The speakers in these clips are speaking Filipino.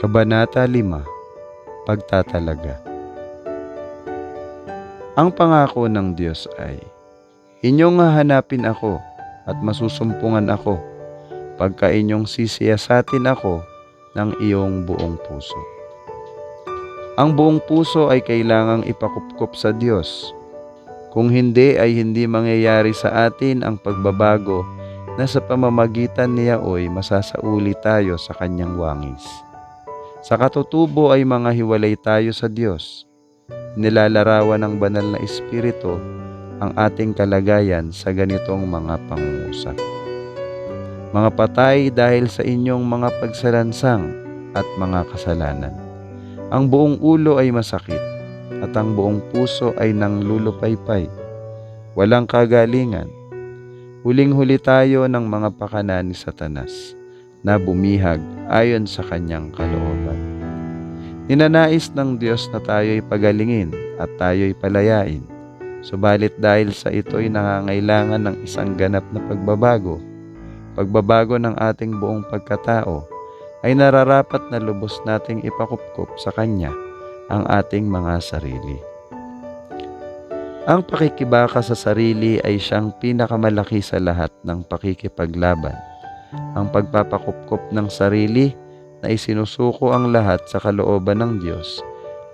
Kabanata 5 Pagtatalaga Ang pangako ng Diyos ay, Inyong hahanapin ako at masusumpungan ako pagka inyong sisiyasatin ako ng iyong buong puso. Ang buong puso ay kailangang ipakupkop sa Diyos. Kung hindi ay hindi mangyayari sa atin ang pagbabago na sa pamamagitan niya oy masasauli tayo sa kanyang wangis. Sa katutubo ay mga hiwalay tayo sa Diyos. Nilalarawan ng banal na Espiritu ang ating kalagayan sa ganitong mga pangungusap. Mga patay dahil sa inyong mga pagsalansang at mga kasalanan. Ang buong ulo ay masakit at ang buong puso ay nang lulupaypay. Walang kagalingan. Huling-huli tayo ng mga pakanan ni Satanas na bumihag ayon sa kanyang kalooban. Ninanais ng Diyos na tayo'y pagalingin at tayo'y palayain. Subalit dahil sa ito'y nangangailangan ng isang ganap na pagbabago, pagbabago ng ating buong pagkatao, ay nararapat na lubos nating ipakupkop sa Kanya ang ating mga sarili. Ang pakikibaka sa sarili ay siyang pinakamalaki sa lahat ng pakikipaglaban. Ang pagpapakupkop ng sarili na isinusuko ang lahat sa kalooban ng Diyos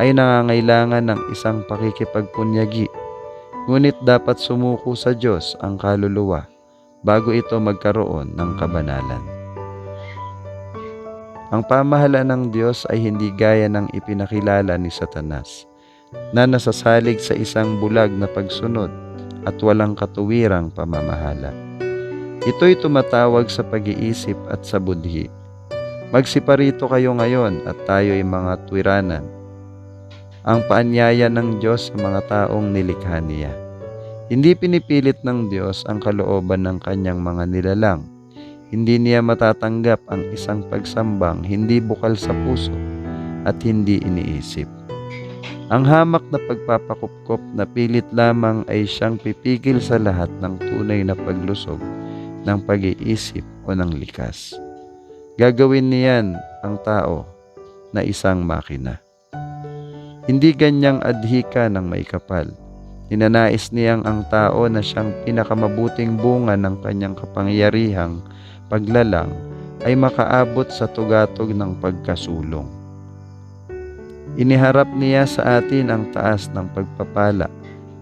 ay nangangailangan ng isang pakikipagpunyagi. Ngunit dapat sumuko sa Diyos ang kaluluwa bago ito magkaroon ng kabanalan. Ang pamahala ng Diyos ay hindi gaya ng ipinakilala ni Satanas na nasasalig sa isang bulag na pagsunod at walang katuwirang pamamahala. Ito'y tumatawag sa pag-iisip at sa budhi. Magsiparito kayo ngayon at tayo'y mga tuwiranan. Ang paanyaya ng Diyos sa mga taong nilikha niya. Hindi pinipilit ng Diyos ang kalooban ng kanyang mga nilalang. Hindi niya matatanggap ang isang pagsambang hindi bukal sa puso at hindi iniisip. Ang hamak na pagpapakupkop na pilit lamang ay siyang pipigil sa lahat ng tunay na paglusog ng pag-iisip o ng likas. Gagawin niyan ang tao na isang makina. Hindi ganyang adhika ng may kapal. Ninanais niyang ang tao na siyang pinakamabuting bunga ng kanyang kapangyarihang paglalang ay makaabot sa tugatog ng pagkasulong. Iniharap niya sa atin ang taas ng pagpapala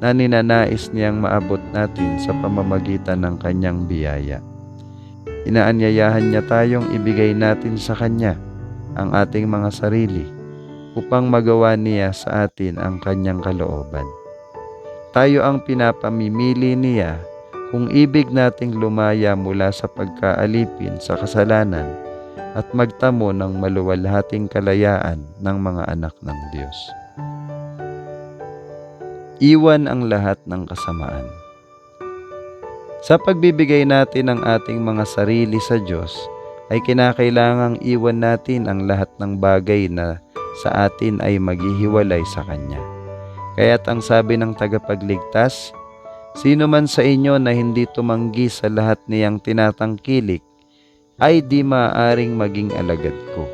na ninanais niyang maabot natin sa pamamagitan ng kanyang biyaya. Inaanyayahan niya tayong ibigay natin sa kanya ang ating mga sarili upang magawa niya sa atin ang kanyang kalooban. Tayo ang pinapamimili niya kung ibig nating lumaya mula sa pagkaalipin sa kasalanan at magtamo ng maluwalhating kalayaan ng mga anak ng Diyos. Iwan ang lahat ng kasamaan. Sa pagbibigay natin ng ating mga sarili sa Diyos, ay kinakailangang iwan natin ang lahat ng bagay na sa atin ay maghihiwalay sa Kanya. Kaya't ang sabi ng tagapagligtas, Sino man sa inyo na hindi tumanggi sa lahat niyang tinatangkilik, ay di maaaring maging alagad ko.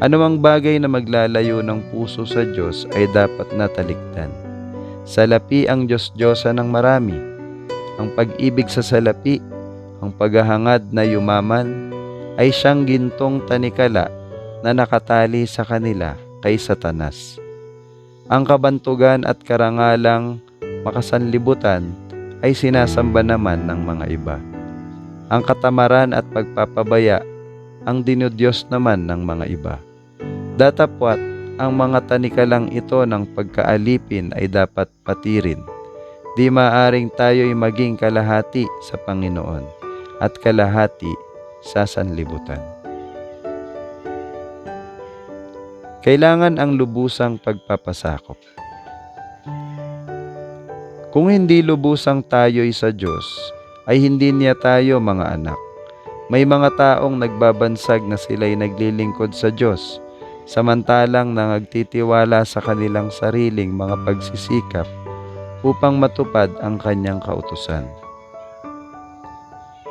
Anumang bagay na maglalayo ng puso sa Diyos ay dapat natalikdan. Salapi ang Diyos-Diyosa ng marami. Ang pag-ibig sa salapi, ang paghahangad na yumaman, ay siyang gintong tanikala na nakatali sa kanila kay Satanas. Ang kabantugan at karangalang makasanlibutan ay sinasamba naman ng mga iba. Ang katamaran at pagpapabaya ang dinudyos naman ng mga iba. Datapwat, ang mga tanikalang ito ng pagkaalipin ay dapat patirin. Di maaring tayo'y maging kalahati sa Panginoon at kalahati sa sanlibutan. Kailangan ang lubusang pagpapasakop. Kung hindi lubusang tayo'y sa Diyos, ay hindi niya tayo mga anak. May mga taong nagbabansag na sila'y naglilingkod sa Diyos, samantalang nangagtitiwala sa kanilang sariling mga pagsisikap upang matupad ang kanyang kautusan.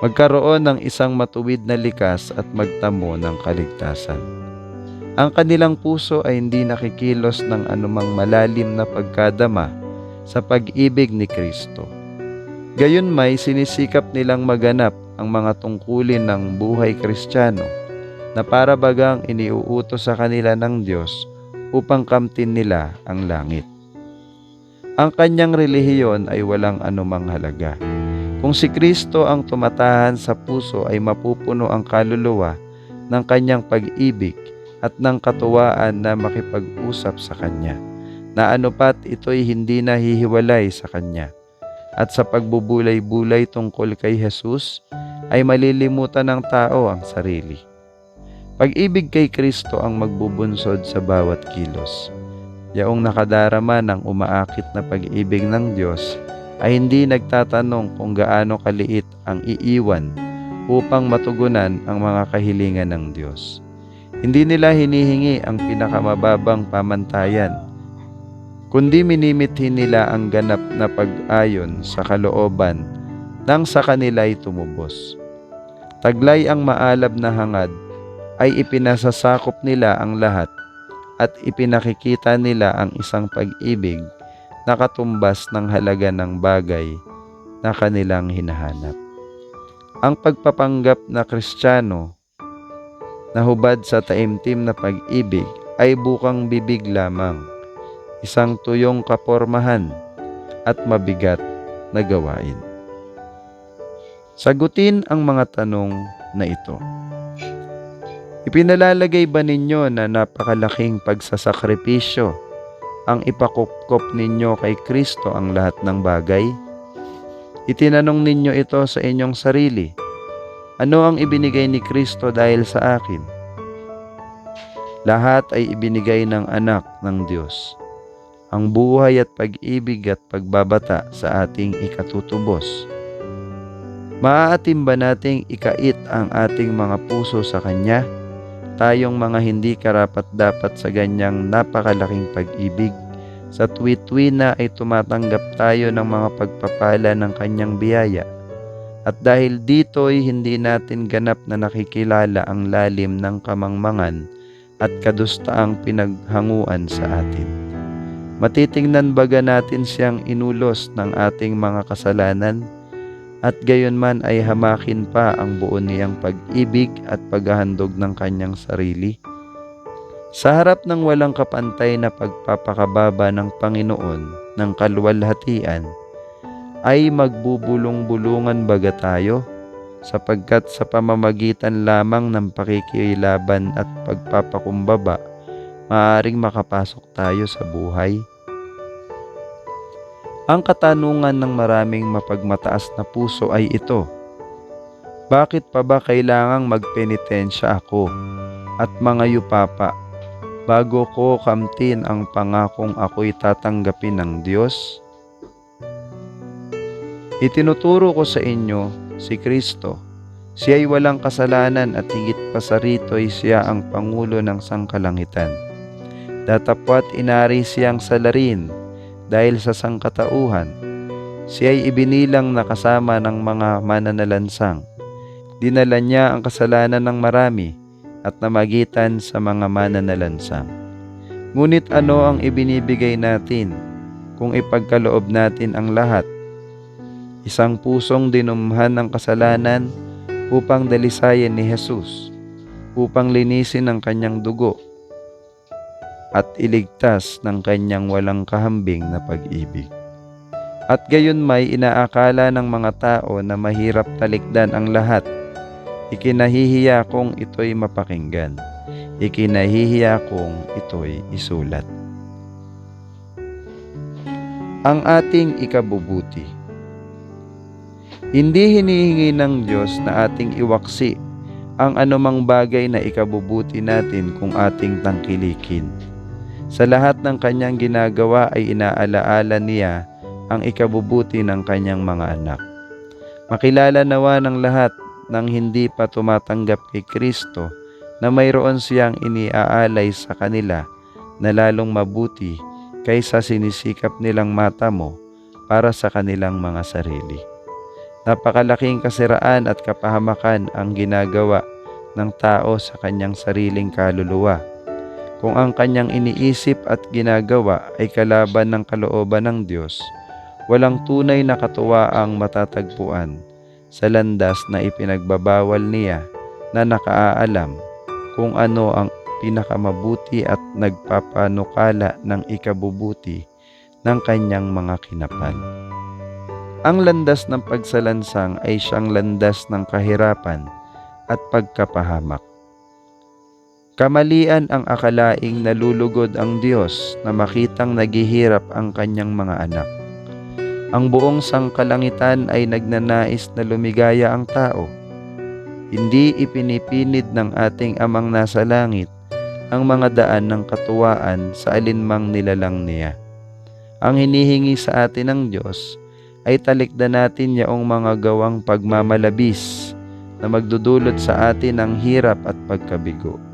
Magkaroon ng isang matuwid na likas at magtamo ng kaligtasan. Ang kanilang puso ay hindi nakikilos ng anumang malalim na pagkadama sa pag-ibig ni Kristo. Gayon may sinisikap nilang maganap ang mga tungkulin ng buhay kristyano na para bagang iniuutos sa kanila ng Diyos upang kamtin nila ang langit. Ang kanyang relihiyon ay walang anumang halaga. Kung si Kristo ang tumatahan sa puso ay mapupuno ang kaluluwa ng kanyang pag-ibig at ng katuwaan na makipag-usap sa kanya, na anupat ito'y hindi nahihiwalay sa kanya. At sa pagbubulay-bulay tungkol kay Jesus, ay malilimutan ng tao ang sarili. Pag-ibig kay Kristo ang magbubunsod sa bawat kilos. Yaong nakadarama ng umaakit na pag-ibig ng Diyos ay hindi nagtatanong kung gaano kaliit ang iiwan upang matugunan ang mga kahilingan ng Diyos. Hindi nila hinihingi ang pinakamababang pamantayan, kundi minimithin nila ang ganap na pag-ayon sa kalooban nang sa kanila'y tumubos. Taglay ang maalab na hangad ay ipinasasakop nila ang lahat at ipinakikita nila ang isang pag-ibig na katumbas ng halaga ng bagay na kanilang hinahanap. Ang pagpapanggap na Kristiyano na hubad sa taimtim na pag-ibig ay bukang bibig lamang, isang tuyong kapormahan at mabigat na gawain. Sagutin ang mga tanong na ito. Ipinalalagay ba ninyo na napakalaking pagsasakripisyo ang ipakupkop ninyo kay Kristo ang lahat ng bagay? Itinanong ninyo ito sa inyong sarili. Ano ang ibinigay ni Kristo dahil sa akin? Lahat ay ibinigay ng anak ng Diyos. Ang buhay at pag-ibig at pagbabata sa ating ikatutubos. Maaatim ba nating ikait ang ating mga puso sa Kanya? Tayong mga hindi karapat dapat sa ganyang napakalaking pag-ibig. Sa tuwi-tuwi na ay tumatanggap tayo ng mga pagpapala ng Kanyang biyaya. At dahil dito'y hindi natin ganap na nakikilala ang lalim ng kamangmangan at kadustaang pinaghanguan sa atin. Matitingnan baga natin siyang inulos ng ating mga kasalanan at gayon man ay hamakin pa ang buo niyang pag-ibig at paghahandog ng kanyang sarili. Sa harap ng walang kapantay na pagpapakababa ng Panginoon ng kaluwalhatian, ay magbubulong-bulungan baga tayo sapagkat sa pamamagitan lamang ng pakikilaban at pagpapakumbaba, maaaring makapasok tayo sa buhay. Ang katanungan ng maraming mapagmataas na puso ay ito. Bakit pa ba kailangang magpenitensya ako at mga yupapa bago ko kamtin ang pangakong ako'y tatanggapin ng Diyos? Itinuturo ko sa inyo si Kristo. Siya'y walang kasalanan at higit pa sa rito'y siya ang Pangulo ng Sangkalangitan. Datapwat inari siyang salarin dahil sa sangkatauhan. Siya ay ibinilang na kasama ng mga mananalansang. Dinala niya ang kasalanan ng marami at namagitan sa mga mananalansang. Ngunit ano ang ibinibigay natin kung ipagkaloob natin ang lahat? Isang pusong dinumhan ng kasalanan upang dalisayan ni Jesus, upang linisin ang kanyang dugo at iligtas ng kanyang walang kahambing na pag-ibig. At gayon may inaakala ng mga tao na mahirap talikdan ang lahat. Ikinahihiya kung ito'y mapakinggan. Ikinahihiya kung ito'y isulat. Ang ating ikabubuti. Hindi hinihingi ng Diyos na ating iwaksi ang anumang bagay na ikabubuti natin kung ating tangkilikin. Sa lahat ng kanyang ginagawa ay inaalaala niya ang ikabubuti ng kanyang mga anak. Makilala nawa ng lahat ng hindi pa tumatanggap kay Kristo na mayroon siyang iniaalay sa kanila na lalong mabuti kaysa sinisikap nilang mata mo para sa kanilang mga sarili. Napakalaking kasiraan at kapahamakan ang ginagawa ng tao sa kanyang sariling kaluluwa Kung ang kanyang iniisip at ginagawa ay kalaban ng kalooban ng Diyos, walang tunay na katuwaang matatagpuan sa landas na ipinagbabawal niya na nakaalam kung ano ang pinakamabuti at nagpapanukala ng ikabubuti ng kanyang mga kinapal. Ang landas ng pagsalansang ay siyang landas ng kahirapan at pagkapahamak. Kamalian ang akalaing nalulugod ang Diyos na makitang naghihirap ang kanyang mga anak. Ang buong sangkalangitan ay nagnanais na lumigaya ang tao. Hindi ipinipinid ng ating amang nasa langit ang mga daan ng katuwaan sa alinmang nilalang niya. Ang hinihingi sa atin ng Diyos ay talikdan natin yaong mga gawang pagmamalabis na magdudulot sa atin ng hirap at pagkabigo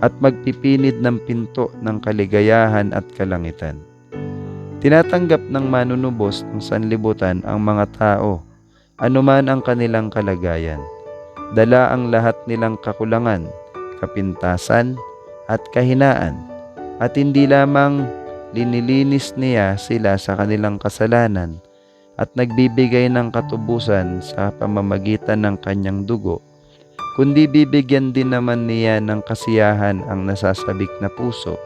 at magpipinid ng pinto ng kaligayahan at kalangitan. Tinatanggap ng manunubos ng sanlibutan ang mga tao, anuman ang kanilang kalagayan. Dala ang lahat nilang kakulangan, kapintasan, at kahinaan, at hindi lamang linilinis niya sila sa kanilang kasalanan at nagbibigay ng katubusan sa pamamagitan ng kanyang dugo, kundi bibigyan din naman niya ng kasiyahan ang nasasabik na puso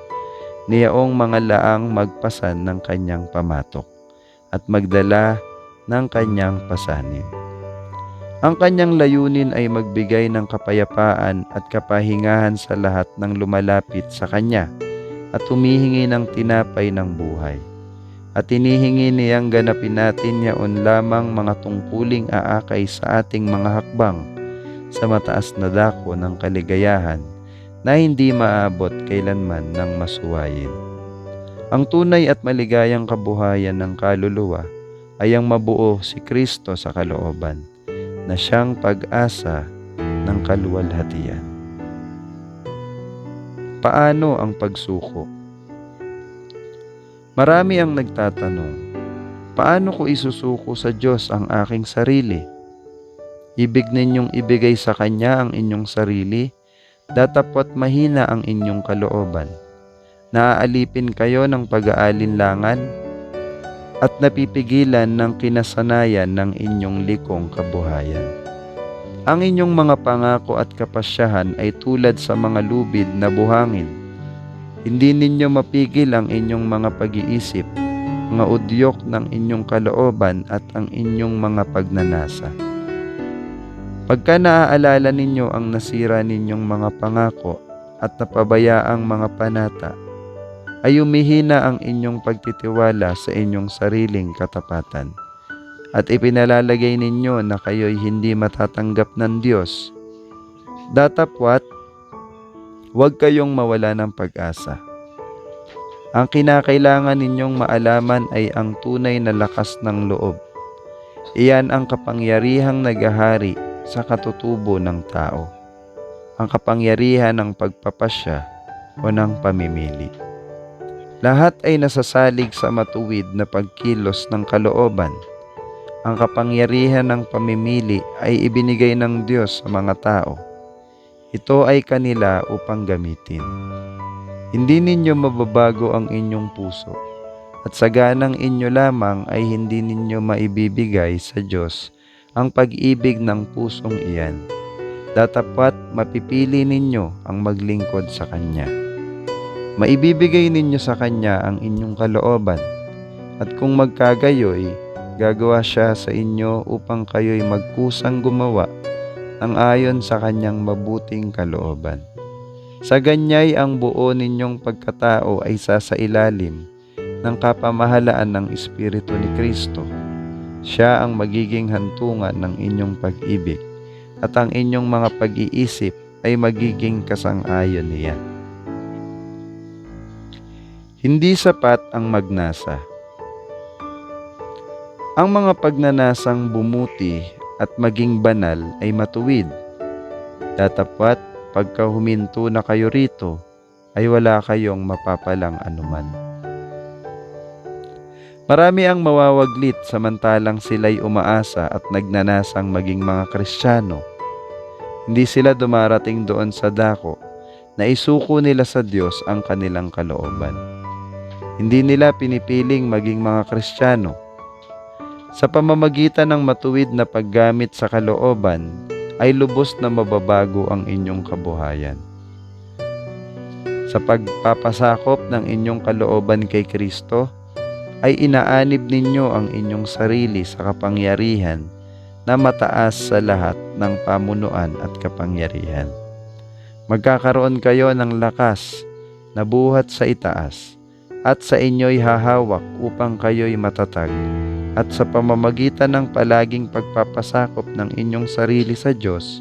niyaong mga laang magpasan ng kanyang pamatok at magdala ng kanyang pasanin. Ang kanyang layunin ay magbigay ng kapayapaan at kapahingahan sa lahat ng lumalapit sa kanya at humihingi ng tinapay ng buhay. At inihingi niyang ganapin natin yaon lamang mga tungkuling aakay sa ating mga hakbang sa mataas na dako ng kaligayahan na hindi maabot kailanman ng masuwayin. Ang tunay at maligayang kabuhayan ng kaluluwa ay ang mabuo si Kristo sa kalooban na siyang pag-asa ng kaluwalhatian. Paano ang pagsuko? Marami ang nagtatanong, paano ko isusuko sa Diyos ang aking sarili? Ibig ninyong ibigay sa Kanya ang inyong sarili, datapot mahina ang inyong kalooban. Naaalipin kayo ng pag-aalinlangan at napipigilan ng kinasanayan ng inyong likong kabuhayan. Ang inyong mga pangako at kapasyahan ay tulad sa mga lubid na buhangin. Hindi ninyo mapigil ang inyong mga pag-iisip, mga udyok ng inyong kalooban at ang inyong mga pagnanasa. Pagka naaalala ninyo ang nasira ninyong mga pangako at napabayaang mga panata, ay umihina ang inyong pagtitiwala sa inyong sariling katapatan. At ipinalalagay ninyo na kayo'y hindi matatanggap ng Diyos. Datapwat, huwag kayong mawala ng pag-asa. Ang kinakailangan ninyong maalaman ay ang tunay na lakas ng loob. Iyan ang kapangyarihang nagahari sa katutubo ng tao. Ang kapangyarihan ng pagpapasya o ng pamimili. Lahat ay nasasalig sa matuwid na pagkilos ng kalooban. Ang kapangyarihan ng pamimili ay ibinigay ng Diyos sa mga tao. Ito ay kanila upang gamitin. Hindi ninyo mababago ang inyong puso at sa ganang inyo lamang ay hindi ninyo maibibigay sa Diyos ang pag-ibig ng pusong iyan. Datapat mapipili ninyo ang maglingkod sa Kanya. Maibibigay ninyo sa Kanya ang inyong kalooban at kung magkagayoy, gagawa siya sa inyo upang kayo'y magkusang gumawa ang ayon sa Kanyang mabuting kalooban. Sa ganyay ang buo ninyong pagkatao ay sasailalim ng kapamahalaan ng Espiritu ni Kristo. Siya ang magiging hantungan ng inyong pag-ibig at ang inyong mga pag-iisip ay magiging kasang-ayon niya. Hindi sapat ang magnasa. Ang mga pagnanasang bumuti at maging banal ay matuwid. Datapat pagka huminto na kayo rito, ay wala kayong mapapalang anuman. Marami ang mawawaglit samantalang sila'y umaasa at nagnanasang maging mga Kristiyano. Hindi sila dumarating doon sa dako na isuko nila sa Diyos ang kanilang kalooban. Hindi nila pinipiling maging mga Kristiyano. Sa pamamagitan ng matuwid na paggamit sa kalooban, ay lubos na mababago ang inyong kabuhayan. Sa pagpapasakop ng inyong kalooban kay Kristo, ay inaanib ninyo ang inyong sarili sa kapangyarihan na mataas sa lahat ng pamunuan at kapangyarihan. Magkakaroon kayo ng lakas na buhat sa itaas at sa inyo'y hahawak upang kayo'y matatag at sa pamamagitan ng palaging pagpapasakop ng inyong sarili sa Diyos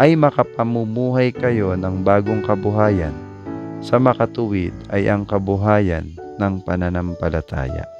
ay makapamumuhay kayo ng bagong kabuhayan sa makatuwid ay ang kabuhayan ng pananampalataya.